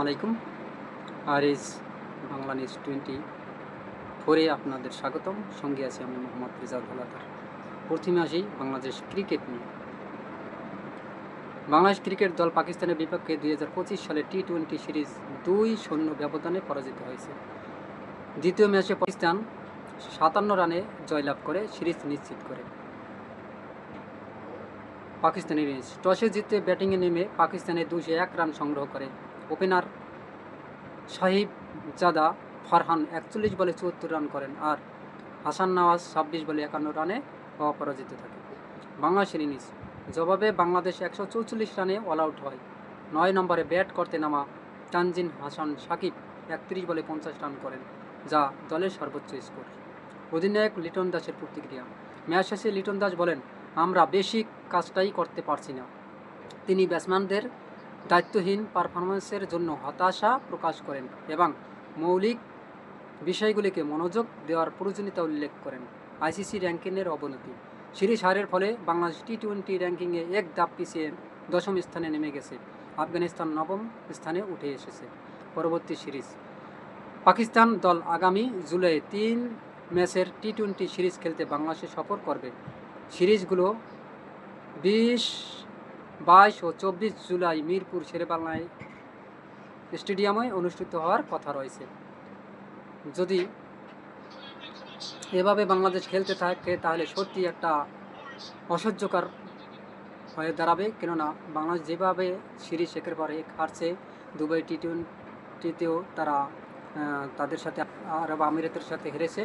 আলাইকুম। R S Bangla news twenty ফোরে আপনাদের স্বাগতম। সঙ্গে আছি আমি মোহাম্মদ রেজাউল হালাদার। প্রথমে আসি বাংলাদেশ ক্রিকেট নিয়ে। বাংলাদেশ ক্রিকেট দল পাকিস্তানের বিপক্ষে দুই হাজার পঁচিশ সালে টি টোয়েন্টি সিরিজ দুই শূন্য ব্যবধানে পরাজিত হয়েছে। দ্বিতীয় ম্যাচে পাকিস্তান সাতান্ন রানে জয়লাভ করে সিরিজ নিশ্চিত করে। পাকিস্তানের ইনিংস টসে জিতে ব্যাটিংয়ে নেমে পাকিস্তানে দুশো এক রান সংগ্রহ করে। ওপেনার সাহিব জাদা ফারহান একচল্লিশ বলে চুয়াত্তর রান করেন আর হাসান নওয়াজ ছাব্বিশ বলে একান্ন রানে অপরাজিত থাকে। বাংলাদেশের ইনিংস, জবাবে বাংলাদেশ একশো চৌচল্লিশ রানে অল আউট হয়। নয় নম্বরে ব্যাট করতে নামা তানজিন হাসান সাকিব একত্রিশ বলে পঞ্চাশ রান করেন, যা দলের সর্বোচ্চ স্কোর। অধিনায়ক লিটন দাসের প্রতিক্রিয়া, ম্যাচ শেষে লিটন দাস বলেন, আমরা বেশি কাজটাই করতে পারছি না। তিনি ব্যাটসম্যানদের দায়িত্বহীন পারফরমেন্সের জন্য হতাশা প্রকাশ করেন এবং মৌলিক বিষয়গুলিকে মনোযোগ দেওয়ার প্রয়োজনীয়তা উল্লেখ করেন। আইসিসি র্যাঙ্কিংয়ের অবনতি। সিরিজ হারের ফলে বাংলাদেশ টি টোয়েন্টি র্যাঙ্কিংয়ে এক ধাপ পিছিয়ে দশম স্থানে নেমে গেছে। আফগানিস্তান নবম স্থানে উঠে এসেছে। পরবর্তী সিরিজ। পাকিস্তান দল আগামী জুলাই তিন ম্যাচের টি টোয়েন্টি সিরিজ খেলতে বাংলাদেশে সফর করবে। সিরিজগুলো বিশ বাইশ ও চব্বিশ জুলাই মিরপুর শেরেবাংলায় স্টেডিয়ামে অনুষ্ঠিত হওয়ার কথা রয়েছে। যদি এভাবে বাংলাদেশ খেলতে থাকে, তাহলে সত্যি একটা অসহ্যকর হয়ে দাঁড়াবে। কেননা বাংলাদেশ যেভাবে সিরিজ একের পর হারছে, দুবাই টি টোয়েন্টিতেও তারা তাদের সাথে আরব আমিরাতের সাথে হেরেছে।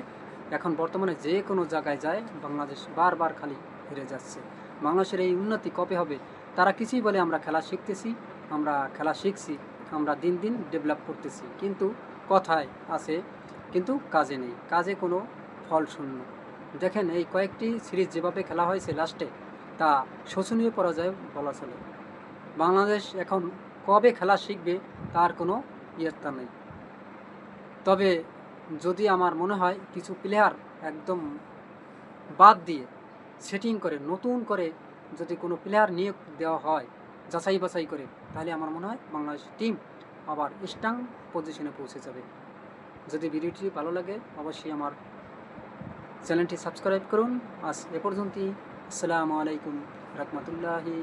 এখন বর্তমানে যে কোনো জায়গায় যায়, বাংলাদেশ বারবার খালি হেরে যাচ্ছে। বাংলাদেশের এই উন্নতি কবে হবে তারা কিছুই বলে আমরা খেলা শিখতেছি, আমরা খেলা শিখছি, আমরা দিন দিন ডেভেলপ করতেছি। কিন্তু কথায় আছে, কিন্তু কাজে নেই। কাজে কোনো ফল শূন্য। দেখেন এই কয়েকটি সিরিজ যেভাবে খেলা হয়েছে লাস্টে তা শোচনীয় পরাজয় বলা চলে। বাংলাদেশ এখন কবে খেলা শিখবে তার কোনো ইয়ত্তা নেই। তবে যদি আমার মনে হয়, কিছু প্লেয়ার একদম বাদ দিয়ে সেটিং করে, নতুন করে যদি কোনো প্লেয়ার নিয়োগ দেওয়া হয়, যাচাই বাছাই করে, তাহলে আমার মনে হয় বাংলাদেশ টিম আবার স্ট্রং পজিশনে পৌঁছে যাবে। যদি ভিডিওটি ভালো লাগে, অবশ্যই আমার চ্যানেলটি সাবস্ক্রাইব করুন। আজ এ পর্যন্তই। আসসালামু আলাইকুম রহমতুল্লাহি